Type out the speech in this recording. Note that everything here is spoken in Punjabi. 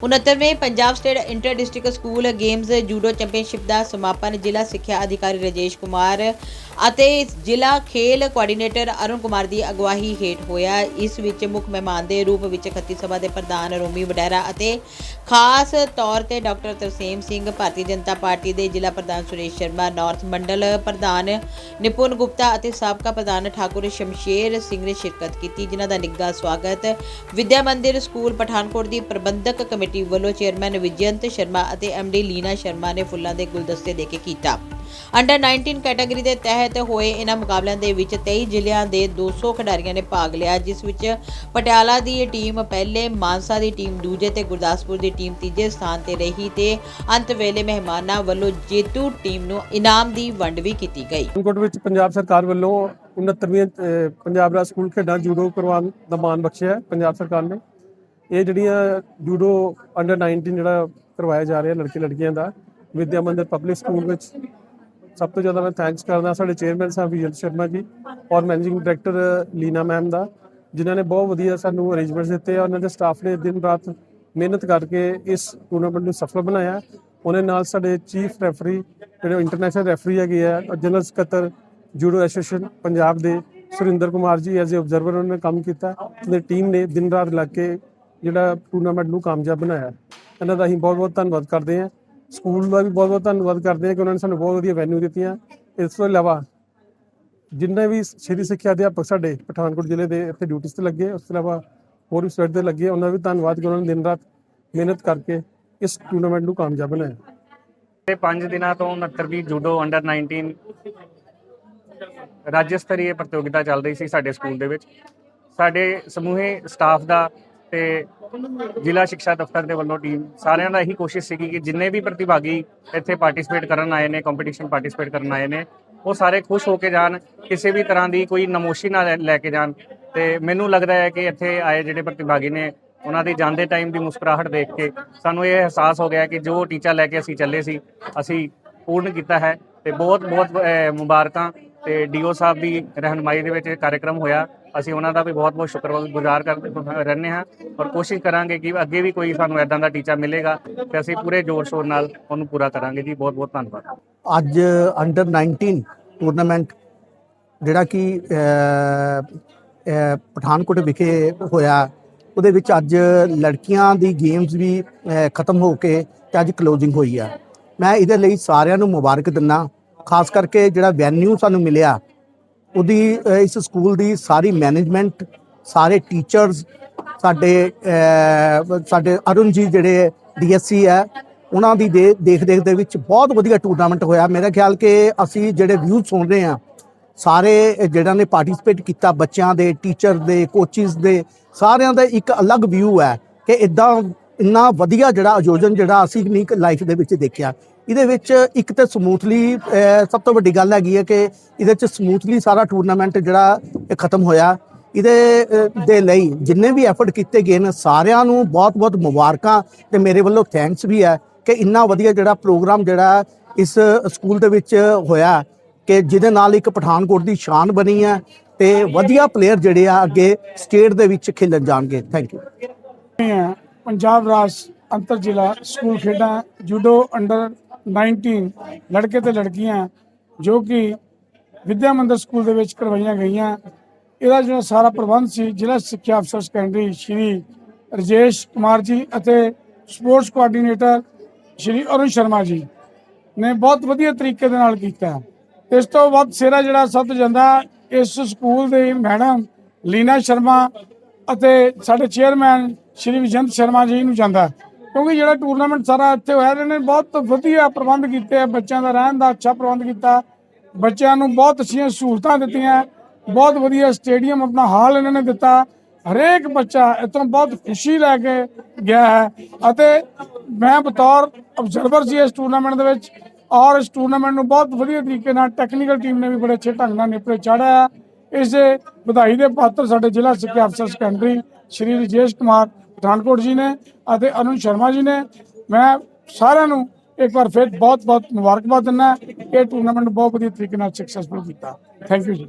69ਵੇਂ Punjab state inter district school games judo championship ਦਾ ਸਮਾਪਨ ਜ਼ਿਲ੍ਹਾ ਸਿੱਖਿਆ ਅਧਿਕਾਰੀ ਰਜੇਸ਼ ਕੁਮਾਰ ਅਤੇ ਜ਼ਿਲ੍ਹਾ ਖੇਲ ਕੋਆਰਡੀਨੇਟਰ ਅਰੁਣ ਕੁਮਾਰ ਦੀ ਅਗਵਾਈ ਹੇਠ ਹੋਇਆ। ਇਸ ਵਿੱਚ ਮੁੱਖ ਮਹਿਮਾਨ ਦੇ ਰੂਪ ਵਿੱਚ ਖੱਤੀ ਸਭਾ ਦੇ ਪ੍ਰਧਾਨ ਰੋਮੀ ਵਡੈਰਾ ਅਤੇ ਖਾਸ ਤੌਰ ਤੇ ਡਾਕਟਰ ਤਰਸੇਮ ਸਿੰਘ, ਭਾਰਤੀ ਜਨਤਾ ਪਾਰਟੀ ਦੇ ਜ਼ਿਲ੍ਹਾ ਪ੍ਰਧਾਨ ਸੁਰੇਸ਼ ਸ਼ਰਮਾ, ਨਾਰਥ ਮੰਡਲ ਪ੍ਰਧਾਨ ਨਿਪੁਨ ਗੁਪਤਾ ਅਤੇ ਸਾਬਕਾ ਪ੍ਰਧਾਨ ਠਾਕੁਰ ਸ਼ਮਸ਼ੇਰ ਸਿੰਘ ਨੇ ਸ਼ਿਰਕਤ ਕੀਤੀ, ਜਿਨ੍ਹਾਂ ਦਾ ਨਿੱਘਾ ਸਵਾਗਤ। ਵਿਦਿਆ ਮੰਦਿਰ ਸਕੂਲ ਪਠਾਨਕੋਟ ਦੀ ਪ੍ਰਬੰਧਕ ਕਮੇਟੀ ਵੱਲੋਂ ਚੇਅਰਮੈਨ ਵਿਜਯੰਤ ਸ਼ਰਮਾ ਅਤੇ ਐਮਡੀ ਲੀਨਾ ਸ਼ਰਮਾ ਨੇ ਫੁੱਲਾਂ ਦੇ ਗੁਲਦਸਤੇ ਦੇ ਕੇ ਕੀਤਾ। ਅੰਡਰ 19 ਕੈਟਾਗਰੀ ਦੇ ਤਹਿਤ ਹੋਏ ਇਹਨਾਂ ਮੁਕਾਬਲਿਆਂ ਦੇ ਵਿੱਚ 23 ਜ਼ਿਲ੍ਹਿਆਂ ਦੇ 200 ਖਿਡਾਰੀਆਂ ਨੇ ਭਾਗ ਲਿਆ, ਜਿਸ ਵਿੱਚ ਪਟਿਆਲਾ ਦੀ ਟੀਮ ਪਹਿਲੇ, ਮਾਨਸਾ ਦੀ ਟੀਮ ਦੂਜੇ ਤੇ ਗੁਰਦਾਸਪੁਰ ਦੀ ਟੀਮ ਤੀਜੇ ਸਥਾਨ ਤੇ ਰਹੀ ਤੇ ਅੰਤ ਵੇਲੇ ਮਹਿਮਾਨਾਂ ਵੱਲੋਂ ਜੇਤੂ ਟੀਮ ਨੂੰ ਇਨਾਮ ਦੀ ਵੰਡ ਵੀ ਕੀਤੀ ਗਈ। ਪਠਾਨਕੋਟ ਵਿੱਚ ਪੰਜਾਬ ਸਰਕਾਰ ਵੱਲੋਂ 69ਵੀਂ ਪੰਜਾਬ ਰਾਜ ਸਕੂਲ ਖੇਡਾਂ ਜੂਡੋ ਕਰਵਾਉਣ ਦਾ ਮਾਣ ਬਖਸ਼ਿਆ ਹੈ, ਪੰਜਾਬ ਸਰਕਾਰ ਨੇ। ਇਹ ਜਿਹੜੀਆਂ ਜੂਡੋ ਅੰਡਰ 19 ਜਿਹੜਾ ਕਰਵਾਇਆ ਜਾ ਰਿਹਾ ਲੜਕੇ ਲੜਕੀਆਂ ਦਾ ਵਿਦਿਆ ਮੰਦਰ ਪਬਲਿਕ ਸਕੂਲ ਵਿੱਚ, ਸਭ ਤੋਂ ਜ਼ਿਆਦਾ ਮੈਂ ਥੈਂਕਸ ਕਰਦਾ ਸਾਡੇ ਚੇਅਰਮੈਨ ਸਾਹਿਬ ਵਿਜੇ ਸ਼ਰਮਾ ਜੀ ਔਰ ਮੈਨੇਜਿੰਗ ਡਾਇਰੈਕਟਰ ਲੀਨਾ ਮੈਮ ਦਾ, ਜਿਨ੍ਹਾਂ ਨੇ ਬਹੁਤ ਵਧੀਆ ਸਾਨੂੰ ਅਰੇਂਜਮੈਂਟਸ ਦਿੱਤੇ ਆ, ਉਹਨਾਂ ਦੇ ਸਟਾਫ ਨੇ ਦਿਨ ਰਾਤ ਮਿਹਨਤ ਕਰਕੇ ਇਸ ਟੂਰਨਾਮੈਂਟ ਨੂੰ ਸਫਲ ਬਣਾਇਆ। ਉਹਨਾਂ ਨਾਲ ਸਾਡੇ ਚੀਫ ਰੈਫਰੀ ਜਿਹੜੇ ਇੰਟਰਨੈਸ਼ਨਲ ਰੈਫਰੀ ਹੈਗੇ ਆ ਔਰ ਜਨਰਲ ਸਕੱਤਰ ਜੂਡੋ ਐਸੋਸੀਏਸ਼ਨ ਪੰਜਾਬ ਦੇ Surinder Kumar ji as a observer ਉਹਨਾਂ ਨੇ ਕੰਮ ਕੀਤਾ। ਤੇ ਟੀਮ ਨੇ ਦਿਨ ਰਾਤ ਲੱਗ ਕੇ ਜਿਹੜਾ ਟੂਰਨਾਮੈਂਟ ਨੂੰ ਕਾਮਯਾਬ ਬਣਾਇਆ। ਇਹਨਾਂ ਦਾ ਅਸੀਂ ਬਹੁਤ ਬਹੁਤ ਧੰਨਵਾਦ ਕਰਦੇ ਹਾਂ। ਸਕੂਲ ਦਾ ਵੀ ਬਹੁਤ ਬਹੁਤ ਧੰਨਵਾਦ ਕਰਦੇ ਹਾਂ ਕਿ ਉਹਨਾਂ ਨੇ ਸਾਨੂੰ ਬਹੁਤ ਵਧੀਆ ਵੈਨਿਊ ਦਿੱਤੀਆਂ। ਇਸ ਤੋਂ ਇਲਾਵਾ ਜਿੰਨੇ ਵੀ ਸ਼੍ਰੀ ਸਿੱਖਿਆ ਅਧਿਆਪਕ ਸਾਡੇ ਪਠਾਨਕੋਟ ਜ਼ਿਲ੍ਹੇ ਦੇ ਇੱਥੇ ਡਿਊਟੀਆਂ ਤੇ ਲੱਗੇ, ਉਸ ਤੋਂ ਇਲਾਵਾ ਹੋਰ ਵੀ ਸਟੇਟ ਦੇ ਲੱਗੇ, ਉਹਨਾਂ ਵੀ ਧੰਨਵਾਦ ਕਿ ਉਹਨਾਂ ਨੇ ਦਿਨ ਰਾਤ ਮਿਹਨਤ ਕਰਕੇ ਇਸ ਟੂਰਨਾਮੈਂਟ ਨੂੰ ਕਾਮਯਾਬ ਬਣਾਇਆ। ਤੇ 5 ਦਿਨਾਂ ਤੋਂ 69ਵੀਂ ਜੂਡੋ ਅੰਡਰ 19 ਰਾਜ ਸਤਰੀ ਪ੍ਰਤੀਯੋਗਿਤਾ ਚੱਲ ਰਹੀ ਸੀ ਸਾਡੇ ਸਕੂਲ ਦੇ ਵਿੱਚ। ਸਾਡੇ ਸਮੂਹੇ ਸਟਾਫ ਦਾ ਤੇ ਜ਼ਿਲ੍ਹਾ ਸਿੱਖਿਆ ਦਫ਼ਤਰ ਦੇ ਵੱਲੋਂ ਟੀਮ ਸਾਰਿਆਂ ਦਾ ਇਹੀ ਕੋਸ਼ਿਸ਼ ਸੀਗੀ ਕਿ ਜਿੰਨੇ ਵੀ ਪ੍ਰਤੀਭਾਗੀ ਇੱਥੇ ਪਾਰਟਿਸਿਪੇਟ ਕਰਨ ਆਏ ਨੇ ਕੰਪੀਟੀਸ਼ਨ ਪਾਰਟਿਸਿਪੇਟ ਕਰਨ ਆਏ ਨੇ ਉਹ ਸਾਰੇ ਖੁਸ਼ ਹੋ ਕੇ ਜਾਣ ਕਿਸੇ ਵੀ ਤਰ੍ਹਾਂ ਦੀ ਕੋਈ ਨਮੋਸ਼ੀ ਨਾ ਲੈ- ਲੈ ਕੇ ਜਾਣ। ਤੇ ਮੈਨੂੰ ਲੱਗਦਾ ਹੈ ਕਿ ਇੱਥੇ ਆਏ ਜਿਹੜੇ ਪ੍ਰਤੀਭਾਗੀ ਨੇ ਉਹਨਾਂ ਦੀ ਜਾਂਦੇ ਟਾਈਮ ਦੀ ਮੁਸਕਰਾਹਟ ਦੇਖ ਕੇ ਸਾਨੂੰ ਇਹ ਅਹਿਸਾਸ ਹੋ ਗਿਆ ਕਿ ਜੋ ਟੀਚਾ ਲੈ ਕੇ ਅਸੀਂ ਚੱਲੇ ਸੀ ਅਸੀਂ ਪੂਰਨ ਕੀਤਾ ਹੈ। ਤੇ ਬਹੁਤ ਬਹੁਤ ਅਹ, ਮੁਬਾਰਕਾਂ। ਤੇ ਡੀਓ ਸਾਹਿਬ ਦੀ ਰਹਿਨਮਾਈ ਦੇ ਵਿੱਚ ਇਹ ਕਾਰਜਕ੍ਰਮ ਹੋਇਆ। ਅਸੀਂ ਉਹਨਾਂ ਦਾ ਵੀ ਬਹੁਤ ਬਹੁਤ ਸ਼ੁਕਰਗੁਜ਼ਾਰ ਕਰਦੇ ਰਹਿੰਦੇ ਹਾਂ ਔਰ ਕੋਸ਼ਿਸ਼ ਕਰਾਂਗੇ ਕਿ ਅੱਗੇ ਵੀ ਕੋਈ ਸਾਨੂੰ ਐਦਾਂ ਦਾ ਟੀਚਾ ਮਿਲੇਗਾ ਤੇ ਅਸੀਂ ਪੂਰੇ ਜ਼ੋਰ ਸ਼ੋਰ ਨਾਲ ਉਹਨੂੰ ਪੂਰਾ ਕਰਾਂਗੇ ਜੀ। ਬਹੁਤ ਬਹੁਤ ਧੰਨਵਾਦ। ਅੱਜ ਅੰਡਰ 19 ਟੂਰਨਾਮੈਂਟ ਜਿਹੜਾ ਕਿ ਪਠਾਨਕੋਟ ਵਿਖੇ ਹੋਇਆ, ਉਹਦੇ ਵਿੱਚ ਅੱਜ ਲੜਕੀਆਂ ਦੀ ਗੇਮਸ ਵੀ ਖਤਮ ਹੋ ਕੇ ਤੇ ਅੱਜ ਕਲੋਜ਼ਿੰਗ ਹੋਈ ਆ। ਮੈਂ ਇਹਦੇ ਲਈ ਸਾਰਿਆਂ ਨੂੰ ਮੁਬਾਰਕ ਦਿੰਦਾ, ਖਾਸ ਕਰਕੇ ਜਿਹੜਾ ਵੈਨਿਊ ਸਾਨੂੰ ਮਿਲਿਆ ਉਹਦੀ ਇਸ ਸਕੂਲ ਦੀ ਸਾਰੀ ਮੈਨੇਜਮੈਂਟ ਸਾਰੇ ਟੀਚਰਸ ਸਾਡੇ ਸਾਡੇ ਅਰੁਣ ਜੀ ਜਿਹੜੇ ਡੀਐਸਸੀ ਹੈ, ਉਹਨਾਂ ਦੀ ਦੇ, ਦੇਖ ਦੇਖ ਦੇ ਵਿੱਚ ਬਹੁਤ ਵਧੀਆ ਟੂਰਨਾਮੈਂਟ ਹੋਇਆ। ਮੇਰਾ ਖਿਆਲ ਕਿ ਅਸੀਂ ਜਿਹੜੇ ਵਿਊ ਸੁਣ ਰਹੇ ਹਾਂ, ਸਾਰੇ ਜਿਹੜਾ ਨੇ ਪਾਰਟਿਸਿਪੇਟ ਕੀਤਾ ਬੱਚਿਆਂ ਦੇ ਟੀਚਰ ਦੇ ਕੋਚਿਸ ਦੇ, ਸਾਰਿਆਂ ਦਾ ਇੱਕ ਅਲੱਗ ਵਿਊ ਹੈ ਕਿ ਇਦਾਂ ਇੰਨਾ ਵਧੀਆ ਜਿਹੜਾ ਆਯੋਜਨ ਜਿਹੜਾ ਅਸੀਂ ਨਹੀਂ ਲਾਈਫ ਦੇ ਵਿੱਚ ਦੇਖਿਆ। ਇਹਦੇ ਵਿੱਚ ਇੱਕ ਤਾਂ ਸਮੂਥਲੀ ਸਭ ਤੋਂ ਵੱਡੀ ਗੱਲ ਹੈਗੀ ਹੈ ਕਿ ਇਹਦੇ ਵਿੱਚ ਸਮੂਥਲੀ ਸਾਰਾ ਟੂਰਨਾਮੈਂਟ ਜਿਹੜਾ, ਇਹ ਖਤਮ ਹੋਇਆ। ਇਹਦੇ ਦੇ ਲਈ ਜਿੰਨੇ ਵੀ ਐਫਰਟ ਕੀਤੇ ਗਏ ਨੇ, ਸਾਰਿਆਂ ਨੂੰ ਬਹੁਤ-ਬਹੁਤ ਮੁਬਾਰਕਾਂ ਤੇ ਮੇਰੇ ਵੱਲੋਂ ਥੈਂਕਸ ਵੀ ਹੈ ਕਿ ਇੰਨਾ ਵਧੀਆ ਜਿਹੜਾ ਪ੍ਰੋਗਰਾਮ ਜਿਹੜਾ ਇਸ ਸਕੂਲ ਦੇ ਵਿੱਚ ਹੋਇਆ ਕਿ ਜਿਹਦੇ ਨਾਲ ਇੱਕ ਪਠਾਨਕੋਟ ਦੀ ਸ਼ਾਨ ਬਣੀ ਹੈ ਤੇ ਵਧੀਆ ਪਲੇਅਰ ਜਿਹੜੇ ਆ ਅੱਗੇ ਸਟੇਟ ਦੇ ਵਿੱਚ ਖੇਡਣ ਜਾਣਗੇ। ਥੈਂਕ ਯੂ ਪੰਜਾਬ ਰਾਜ ਅੰਤਰ ਜ਼ਿਲ੍ਹਾ ਸਕੂਲ ਖੇਡਾਂ ਜੂਡੋ ਅੰਡਰ 19 ਲੜਕੇ ਤੇ ਲੜਕੀਆਂ ਜੋ ਕਿ ਵਿਦਿਆ ਮੰਦਰ ਸਕੂਲ ਦੇ ਵਿੱਚ ਕਰਵਾਈਆਂ ਗਈਆਂ। ਇਹਦਾ ਜਿਹੜਾ ਸਾਰਾ ਪ੍ਰਬੰਧ ਸੀ, ਜ਼ਿਲ੍ਹਾ ਸਿੱਖਿਆ ਅਫਸਰ ਸੈਕੰਡਰੀ ਸ਼੍ਰੀ ਰਜੇਸ਼ ਕੁਮਾਰ ਜੀ ਅਤੇ ਸਪੋਰਟਸ ਕੋਆਰਡੀਨੇਟਰ ਸ਼੍ਰੀ ਅਰੁਣ ਸ਼ਰਮਾ ਜੀ ਨੇ ਬਹੁਤ ਵਧੀਆ ਤਰੀਕੇ ਦੇ ਨਾਲ ਕੀਤਾ। ਇਸ ਤੋਂ ਵੱਧ ਸਿਹਰਾ ਜਿਹੜਾ ਸਭ ਤੋਂ ਜਾਂਦਾ ਇਸ ਸਕੂਲ ਦੇ ਮੈਡਮ ਲੀਨਾ ਸ਼ਰਮਾ ਅਤੇ ਸਾਡੇ ਚੇਅਰਮੈਨ ਸ਼੍ਰੀ ਵਿਜੰਤ ਸ਼ਰਮਾ ਜੀ ਨੂੰ ਜਾਂਦਾ ਕਿਉਂਕਿ ਜਿਹੜਾ ਟੂਰਨਾਮੈਂਟ ਸਾਰਾ ਇੱਥੇ ਹੋਇਆ, ਇਹਨਾਂ ਨੇ ਬਹੁਤ ਵਧੀਆ ਪ੍ਰਬੰਧ ਕੀਤੇ ਆ, ਬੱਚਿਆਂ ਦਾ ਰਹਿਣ ਦਾ ਅੱਛਾ ਪ੍ਰਬੰਧ ਕੀਤਾ। ਬੱਚਿਆਂ ਨੂੰ ਬਹੁਤ ਅੱਛੀਆਂ ਸਹੂਲਤਾਂ ਦਿੱਤੀਆਂ, ਬਹੁਤ ਵਧੀਆ ਸਟੇਡੀਅਮ ਆਪਣਾ ਹਾਲ ਇਹਨਾਂ ਨੇ ਦਿੱਤਾ। ਹਰੇਕ ਬੱਚਾ ਇਤੋਂ ਬਹੁਤ ਖੁਸ਼ੀ ਲੈ ਕੇ ਗਿਆ ਹੈ। ਅਤੇ ਮੈਂ ਬਤੌਰ ਅਬਜ਼ਰਵਰ ਸੀ ਇਸ ਟੂਰਨਾਮੈਂਟ ਦੇ ਵਿੱਚ ਔਰ ਇਸ ਟੂਰਨਾਮੈਂਟ ਨੂੰ ਬਹੁਤ ਵਧੀਆ ਤਰੀਕੇ ਨਾਲ ਟੈਕਨੀਕਲ ਟੀਮ ਨੇ ਵੀ ਬੜੇ ਅੱਛੇ ਢੰਗ ਨਾਲ ਨਿਪਰੇ ਚਾੜਿਆ ਇਸ ਦੇ ਵਧਾਈ ਦੇ ਪਾਤਰ ਸਾਡੇ ਜ਼ਿਲ੍ਹਾ ਸਿੱਖਿਆ ਅਫਸਰ ਸੈਕੰਡਰੀ ਸ਼੍ਰੀ ਰਜੇਸ਼ ਕੁਮਾਰ ਪਠਾਨਕੋਟ ਜੀ ਨੇ ਅਤੇ ਅਰੁਣ ਸ਼ਰਮਾ ਜੀ ਨੇ। ਮੈਂ ਸਾਰਿਆਂ ਨੂੰ ਇੱਕ ਵਾਰ ਫਿਰ ਬਹੁਤ ਬਹੁਤ ਮੁਬਾਰਕਬਾਦ ਦਿੰਦਾ ਇਹ ਟੂਰਨਾਮੈਂਟ ਬਹੁਤ ਵਧੀਆ ਤਰੀਕੇ ਨਾਲ ਸਕਸੈਸਫੁਲ ਕੀਤਾ। ਥੈਂਕ ਯੂ ਜੀ।